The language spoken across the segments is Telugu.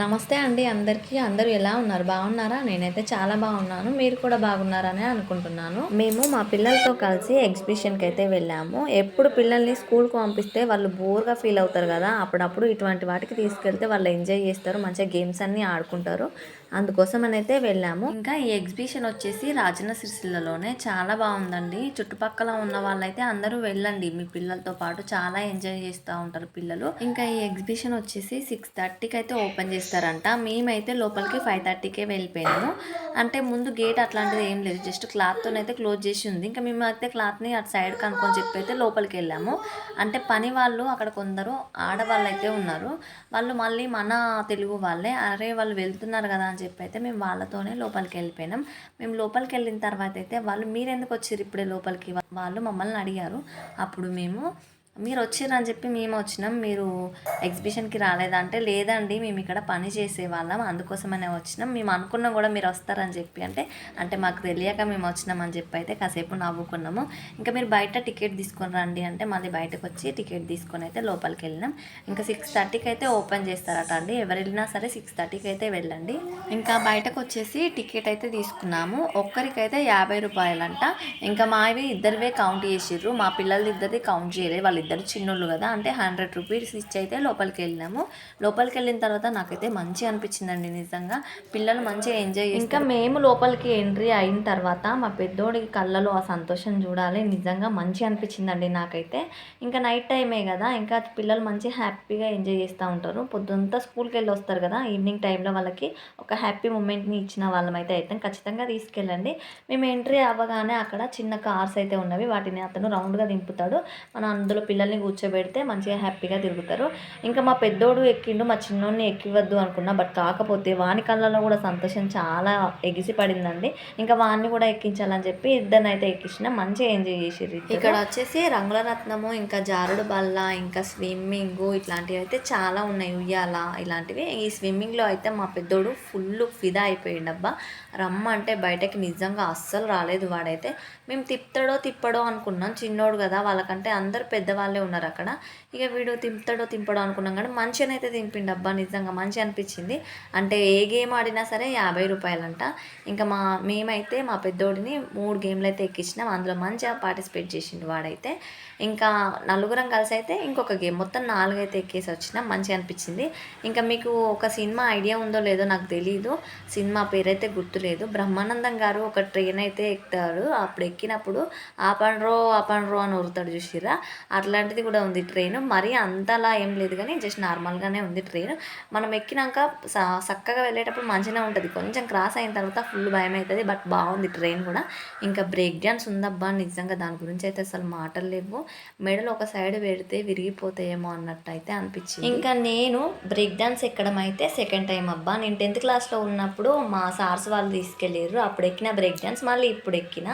నమస్తే అండి అందరికీ. అందరూ ఎలా ఉన్నారు? బాగున్నారా? నేనైతే చాలా బాగున్నాను. మీరు కూడా బాగున్నారని అనుకుంటున్నాను. మేము మా పిల్లలతో కలిసి ఎగ్జిబిషన్కి అయితే వెళ్ళాము. ఎప్పుడు పిల్లల్ని స్కూల్కి పంపిస్తే వాళ్ళు బోర్గా ఫీల్ అవుతారు కదా అప్పుడప్పుడు ఇటువంటి వాటికి తీసుకెళ్తే వాళ్ళు ఎంజాయ్ చేస్తారు మంచిగా గేమ్స్ అన్నీ ఆడుకుంటారు. అందుకోసం అయితే వెళ్ళాము. ఇంకా ఈ ఎగ్జిబిషన్ వచ్చేసి రాజన్న సిరిసిల్లలోనే చాలా బాగుందండి. చుట్టుపక్కల ఉన్న వాళ్ళైతే అందరూ వెళ్ళండి. మీ పిల్లలతో పాటు చాలా ఎంజాయ్ చేస్తూ ఉంటారు పిల్లలు. ఇంకా ఈ ఎగ్జిబిషన్ వచ్చేసి సిక్స్ థర్టీకి అయితే ఓపెన్ చేస్తారంట. మేమైతే లోపలికి ఫైవ్ థర్టీకే వెళ్ళిపోయాము అంటే ముందు గేట్ అట్లాంటిది ఏం లేదు. జస్ట్ క్లాత్తో అయితే క్లోజ్ చేసి ఉంది. ఇంకా మేము అయితే క్లాత్ని అటు సైడ్ కనుక్కొని చెప్పి అయితే లోపలికి వెళ్ళాము. అంటే పని వాళ్ళు అక్కడ కొందరు ఆడవాళ్ళు అయితే ఉన్నారు. వాళ్ళు మళ్ళీ మన తెలుగు వాళ్ళే. అరే వాళ్ళు వెళ్తున్నారు కదా అని చెప్పి అయితే మేము వాళ్ళతోనే లోపలికి వెళ్ళిపోయినాం మేము లోపలికి వెళ్ళిన తర్వాత అయితే వాళ్ళు మీరెందుకు వచ్చారు ఇప్పుడే లోపలికి? వాళ్ళు మమ్మల్ని అడిగారు. అప్పుడు మేము మీరు వచ్చిర్రు అని చెప్పి మేము వచ్చినాం మీరు ఎగ్జిబిషన్కి రాలేదా అంటే లేదండి మేము ఇక్కడ పని చేసే వాళ్ళం అందుకోసమనే వచ్చినాం. మేము అనుకున్నాం కూడా మీరు వస్తారని చెప్పి అంటే అంటే మాకు తెలియక మేము వచ్చినాం అని చెప్పి అయితే కాసేపు నవ్వుకున్నాము. ఇంకా మీరు బయట టికెట్ తీసుకొని రండి అంటే మళ్ళీ బయటకు వచ్చి టికెట్ తీసుకొని అయితే లోపలికి వెళ్ళినాం ఇంకా సిక్స్ థర్టీకి అయితే ఓపెన్ చేస్తారట అండి ఎవరు వెళ్ళినా సరే సిక్స్ థర్టీకి అయితే వెళ్ళండి. ఇంకా బయటకు వచ్చేసి టికెట్ అయితే తీసుకున్నాము. ఒక్కరికైతే యాభై రూపాయలంట. ఇంకా మావి ఇద్దరివే కౌంట్ చేసిర్రు. మా పిల్లలు ఇద్దరిది కౌంట్ చేయలేదు. ఇద్దరు చిన్నోళ్ళు కదా అంటే హండ్రెడ్ రూపీస్ ఇచ్చి అయితే లోపలికి వెళ్ళినాము లోపలికి వెళ్ళిన తర్వాత నాకైతే మంచి అనిపించిందండి నిజంగా. పిల్లలు మంచిగా ఎంజాయ్ ఇంకా మేము లోపలికి ఎంట్రీ అయిన తర్వాత మా పెద్దోడి కళ్ళలో ఆ సంతోషం చూడాలి నిజంగా మంచి అనిపించిందండి నాకైతే. ఇంకా నైట్ టైమే కదా ఇంకా పిల్లలు మంచి హ్యాపీగా ఎంజాయ్ చేస్తూ ఉంటారు. పొద్దుంతా స్కూల్కి వెళ్ళి వస్తారు కదా ఈవినింగ్ టైంలో వాళ్ళకి ఒక హ్యాపీ మూమెంట్ని ఇచ్చిన వాళ్ళమైతే అయితే ఖచ్చితంగా తీసుకెళ్ళండి. మేము ఎంట్రీ అవ్వగానే అక్కడ చిన్న కార్స్ అయితే ఉన్నవి వాటిని అతను రౌండ్గా దింపుతాడు. మనం అందులో పిల్లల్ని కూర్చోబెడితే మంచిగా హ్యాపీగా తిరుగుతారు. ఇంకా మా పెద్దోడు ఎక్కిండు మా చిన్నోడిని ఎక్కివద్దు అనుకున్నా బట్ కాకపోతే వాని కళ్ళలో కూడా సంతోషం చాలా ఎగిసి పడిందండి. ఇంకా వాడిని కూడా ఎక్కించాలని చెప్పి ఇద్దరిని అయితే ఎక్కించిన. మంచిగా ఎంజాయ్ చేసిర్రు ఇక్కడ వచ్చేసి రంగుల రత్నము ఇంకా జారుడు బల్ల ఇంకా స్విమ్మింగ్ ఇట్లాంటివి అయితే చాలా ఉన్నాయి. ఉయ్యాల ఇలాంటివి. ఈ స్విమ్మింగ్లో అయితే మా పెద్దోడు ఫుల్ ఫిదా అయిపోయిండు అబ్బా రమ్మంటే బయటకి నిజంగా అస్సలు రాలేదు వాడైతే. మేము తిప్పడో తిప్పడో అనుకున్నాం. చిన్నోడు కదా వాళ్ళకంటే అందరు పెద్ద పెద్దవాళ్ళే ఉన్నారు అక్కడ. ఇక వీడు తింపుతాడో తింపడో అనుకున్నాం కానీ మంచిగానైతే తింపిండు అబ్బా నిజంగా మంచి అనిపించింది. అంటే ఏ గేమ్ ఆడినా సరే యాభై రూపాయలంట. ఇంకా మా మేమైతే మా పెద్దోడిని మూడు గేమ్లు అయితే ఎక్కించినాం. అందులో మంచిగా పార్టిసిపేట్ చేసిండు వాడైతే. ఇంకా నలుగురం కలిసి అయితే ఇంకొక గేమ్ మొత్తం నాలుగు అయితే ఎక్కేసి వచ్చినాం. మంచిగా అనిపించింది. ఇంకా మీకు ఒక సినిమా ఐడియా ఉందో లేదో నాకు తెలియదు సినిమా పేరైతే గుర్తులేదు. బ్రహ్మానందం గారు ఒక ట్రైన్ అయితే ఎక్కుతాడు. అప్పుడు ఎక్కినప్పుడు ఆపండ్రో ఆపండ్రో అని ఉరుతాడు చూసిరా అట్లాంటిది కూడా ఉంది ట్రైన్ మరీ అంతలా ఏం లేదు కానీ జస్ట్ నార్మల్గానే ఉంది ట్రైన్ మనం ఎక్కినాక చక్కగా వెళ్ళేటప్పుడు మంచిగా ఉంటుంది. కొంచెం క్రాస్ అయిన తర్వాత ఫుల్ భయం అవుతుంది బట్ బాగుంది ట్రైన్ కూడా. ఇంకా బ్రేక్ డ్యాన్స్ ఉందబ్బా నిజంగా దాని గురించి అయితే అసలు మాటలు లేవు. మెడలు ఒక సైడ్ పెడితే విరిగిపోతాయేమో అన్నట్టు అయితే అనిపించింది. ఇంకా నేను బ్రేక్ డ్యాన్స్ ఎక్కడం అయితే సెకండ్ టైం అబ్బా. నేను టెన్త్ క్లాస్లో ఉన్నప్పుడు మా సార్స్ వాళ్ళు తీసుకెళ్ళారు అప్పుడు ఎక్కిన బ్రేక్ డ్యాన్స్ మళ్ళీ ఇప్పుడు ఎక్కిన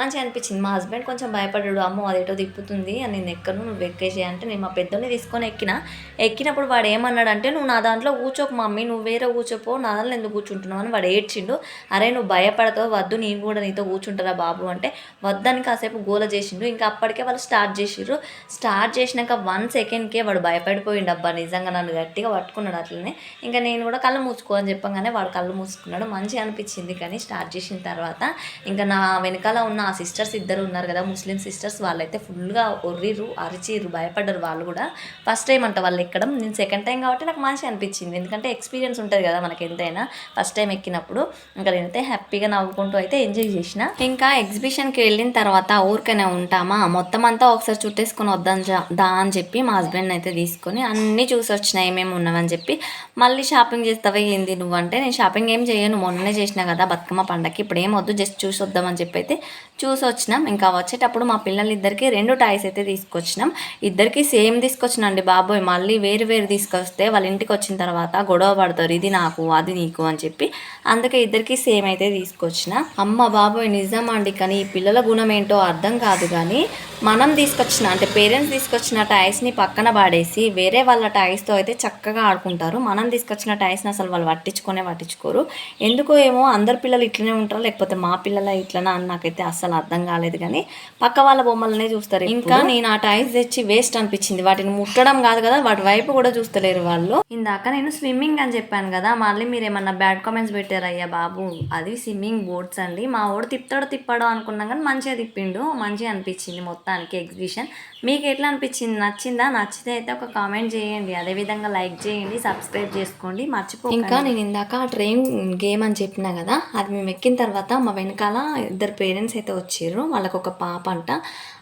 మంచిగా అనిపించింది. మా హస్బెండ్ కొంచెం భయపడ్డాడు. అమ్మో అదేటో తిప్పుతుంది అని నేను ఎక్కను నువ్వు ఎక్కేసి అంటే నేను మా పెద్దోని తీసుకొని ఎక్కిన. ఎక్కినప్పుడు వాడు ఏమన్నాడంటే నువ్వు నా దాంట్లో కూర్చోకు మమ్మీ నువ్వు వేరే కూర్చోపో నా దాంట్లో ఎందుకు కూర్చుంటున్నావు? అని వాడు ఏడ్చిండు. అరే నువ్వు భయపడతావు వద్దు నేను కూడా నీతో కూర్చుంటారా బాబు? అంటే వద్దని కాసేపు గోల చేసిండు. ఇంకా అప్పటికే వాళ్ళు స్టార్ట్ చేసిండ్రు స్టార్ట్ చేసినాక వన్ సెకండ్కే వాడు భయపడిపోయిండు. అబ్బా నిజంగా నన్ను గట్టిగా పట్టుకున్నాడు అట్లనే. ఇంకా నేను కూడా కళ్ళు మూసుకో అని చెప్పగానే వాడు కళ్ళు మూసుకున్నాడు. మంచిగా అనిపించింది కానీ స్టార్ట్ చేసిన తర్వాత ఇంకా నా వెనకాల ఉన్న ఆ సిస్టర్స్ ఇద్దరు ఉన్నారు కదా ముస్లిం సిస్టర్స్ వాళ్ళైతే ఫుల్గా ఒర్రిర్రు. అరిచిర్రు భయపడ్డారు వాళ్ళు కూడా. ఫస్ట్ టైం అంట వాళ్ళు ఎక్కడం. నేను సెకండ్ టైం కాబట్టి నాకు మంచిగా అనిపించింది. ఎందుకంటే ఎక్స్పీరియన్స్ ఉంటుంది కదా మనకి ఎంతైనా. ఫస్ట్ టైం ఎక్కినప్పుడు. ఇంకా నేనైతే హ్యాపీగా నవ్వుకుంటూ అయితే ఎంజాయ్ చేసిన. ఇంకా ఎగ్జిబిషన్కి వెళ్ళిన తర్వాత ఊరికనే ఉంటామా? మొత్తం అంతా ఒకసారి చుట్టేసుకొని వద్దాం దా అని చెప్పి మా హస్బెండ్ అయితే తీసుకొని అన్నీ చూసి వచ్చినాయి ఏమేమి ఉన్నవని చెప్పి మళ్ళీ షాపింగ్ చేస్తావా ఏంది నువ్వు? అంటే నేను షాపింగ్ ఏం చేయను. మొన్ననే చేసిన కదా బతుకమ్మ పండగకి ఇప్పుడు ఏం వద్దు. జస్ట్ చూసి వద్దామని చెప్పి అయితే చూసి వచ్చినాం. ఇంకా వచ్చేటప్పుడు మా పిల్లలిద్దరికి రెండు టాయ్స్ అయితే తీసుకొచ్చినాం. ఇద్దరికి సేమ్ తీసుకొచ్చినండి బాబోయ్. మళ్ళీ వేరు వేరు తీసుకొస్తే వాళ్ళ ఇంటికి వచ్చిన తర్వాత గొడవ పడతారు. ఇది నాకు అది నీకు అని చెప్పి అందుకే ఇద్దరికి సేమ్ అయితే తీసుకొచ్చిన. అమ్మ బాబోయ్ నిజమా అండి? కానీ ఈ పిల్లల గుణం ఏంటో అర్థం కాదు కానీ మనం తీసుకొచ్చిన అంటే పేరెంట్స్ తీసుకొచ్చిన టాయ్స్ని పక్కన పాడేసి వేరే వాళ్ళ టాయ్స్తో అయితే చక్కగా ఆడుకుంటారు. మనం తీసుకొచ్చిన టాయ్స్ని అసలు వాళ్ళు పట్టించుకొనే పట్టించుకోరు. ఎందుకో ఏమో అందరు పిల్లలు ఇట్లనే ఉంటారు? లేకపోతే మా పిల్లల ఇట్లనా అని నాకైతే అస్సలు అర్థం కాలేదు కానీ పక్క వాళ్ళ బొమ్మలనే చూస్తారు. ఇంకా నేను ఆ టాయ్స్ తెచ్చి వేస్ట్ అనిపించింది. వాటిని ముట్టడం కాదు కదా వాటి వైపు కూడా చూస్తలేరు వాళ్ళు. ఇందాక నేను స్విమ్మింగ్ అని చెప్పాను కదా మళ్ళీ మీరు ఏమన్నా బ్యాడ్ కామెంట్స్ పెట్టారయ్యా బాబు. అది స్విమ్మింగ్ బోర్డ్స్ అండి. మా ఓడు తిప్పుతాడు తిప్పాడు అనుకున్నాం కానీ మంచిగా తిప్పిండు. మంచిగా అనిపించింది మొత్తానికి ఎగ్జిబిషన్ మీకు ఎట్లా అనిపించింది? నచ్చిందా? నచ్చితే అయితే ఒక కామెంట్ చేయండి. అదేవిధంగా లైక్ చేయండి సబ్స్క్రైబ్ చేసుకోండి. మర్చిపో ఇంకా నేను ఇందాక ట్రైన్ గేమ్ అని చెప్పినా కదా అది మేము ఎక్కిన తర్వాత మా వెనకాల ఇద్దరు పేరెంట్స్ అయితే వచ్చారు. వాళ్ళకు ఒక పాప అంట.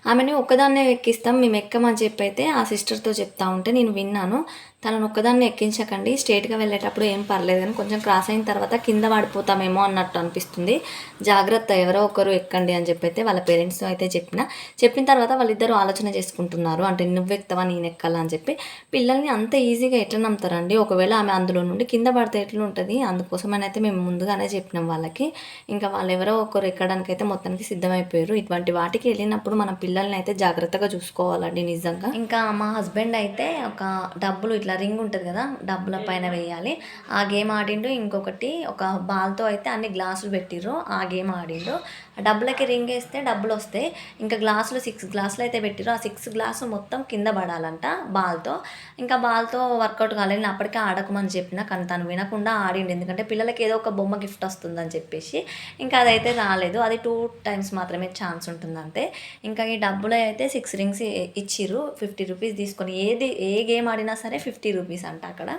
ఆమెని ఒక్కదాన్నే ఎక్కిస్తాం మేము ఎక్కమని చెప్పి అయితే ఆ సిస్టర్తో చెప్తా ఉంటే నేను విన్నాను. తనను ఒక్కదాన్ని ఎక్కించకండి. స్ట్రేట్గా వెళ్ళేటప్పుడు ఏం పర్లేదు కానీ కొంచెం క్రాస్ అయిన తర్వాత కింద పడిపోతామేమో అన్నట్టు అనిపిస్తుంది. జాగ్రత్త ఎవరో ఒకరు ఎక్కండి అని చెప్పి అయితే వాళ్ళ పేరెంట్స్తో అయితే చెప్పిన. చెప్పిన తర్వాత వాళ్ళిద్దరూ ఆలోచన చేసుకుంటున్నారు. అంటే నువ్వు ఎక్కుతావా నేను ఎక్కాలా అని చెప్పి. పిల్లల్ని అంత ఈజీగా ఎట్లా నమ్ముతారండి? ఒకవేళ ఆమె అందులో నుండి కింద పడితే ఎట్లా ఉంటుంది అందుకోసమనైతే అయితే మేము ముందుగానే చెప్పినాం వాళ్ళకి. ఇంకా వాళ్ళు ఎవరో ఒకరు ఎక్కడానికి అయితే మొత్తానికి సిద్ధమైపోయారు. ఇటువంటి వాటికి వెళ్ళినప్పుడు మన పిల్లల్ని అయితే జాగ్రత్తగా చూసుకోవాలండి నిజంగా. ఇంకా మా హస్బెండ్ అయితే ఒక డబ్బులు ఇట్లా రింగ్ ఉంటుంది కదా డబ్బుల పైన వేయాలి. ఆ గేమ్ ఆడిండు ఇంకొకటి ఒక బాల్తో అయితే అన్ని గ్లాసులు పెట్టిర్రు ఆ గేమ్ ఆడిండు. ఆ డబ్బులకి రింగ్ వేస్తే డబ్బులు వస్తాయి ఇంకా గ్లాసులు సిక్స్ గ్లాసులు అయితే పెట్టిర్రు. ఆ సిక్స్ గ్లాసు మొత్తం కింద పడాలంట బాల్తో. ఇంకా బాల్తో వర్కౌట్ కాలేదు నేను అప్పటికే ఆడకమని చెప్పిన కానీ తను వినకుండా ఆడిండు. ఎందుకంటే పిల్లలకి ఏదో ఒక బొమ్మ గిఫ్ట్ వస్తుందని చెప్పేసి ఇంకా అదైతే రాలేదు. అది టూ టైమ్స్ మాత్రమే ఛాన్స్ ఉంటుందంటే ఇంకా ఈ డబ్బులు అయితే సిక్స్ రింగ్స్ ఇచ్చిర్రు ఫిఫ్టీ రూపీస్ తీసుకొని. ఏది ఏ గేమ్ ఆడినా సరే ఫిఫ్టీ రూపీస్ అంట అక్కడ.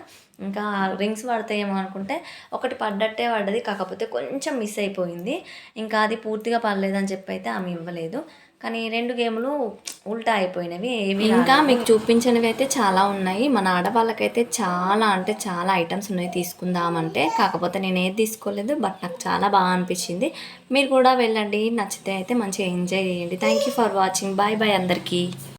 ఇంకా రింగ్స్ పడతాయేమో అనుకుంటే ఒకటి పడ్డట్టే పడ్డది కాకపోతే కొంచెం మిస్ అయిపోయింది. ఇంకా అది పూర్తిగా పడలేదని చెప్పి అయితే ఆమె ఇవ్వలేదు. కానీ రెండు గేములు ఉల్టా అయిపోయినవి ఏవి ఇంకా మీకు చూపించినవి అయితే చాలా ఉన్నాయి. మన ఆడవాళ్ళకైతే చాలా అంటే చాలా ఐటమ్స్ ఉన్నాయి తీసుకుందామంటే. కాకపోతే నేను ఏది తీసుకోలేదు బట్ నాకు చాలా బాగా అనిపించింది. మీరు కూడా వెళ్ళండి. నచ్చితే అయితే మంచిగా ఎంజాయ్ చేయండి. Thank you for watching bye bye అందరికీ.